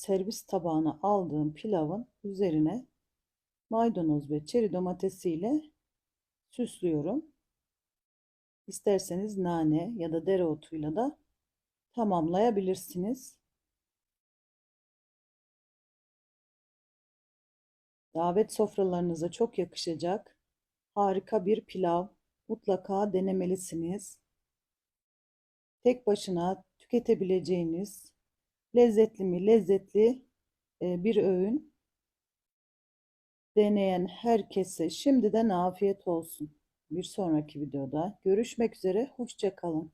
servis tabağına aldığım pilavın üzerine maydanoz ve çeri domatesiyle süslüyorum. İsterseniz nane ya da dereotuyla da tamamlayabilirsiniz. Davet sofralarınıza çok yakışacak harika bir pilav. Mutlaka denemelisiniz. Tek başına tüketebileceğiniz lezzetli mi lezzetli e, bir öğün. Deneyen herkese şimdiden afiyet olsun. Bir sonraki videoda görüşmek üzere. Hoşça kalın.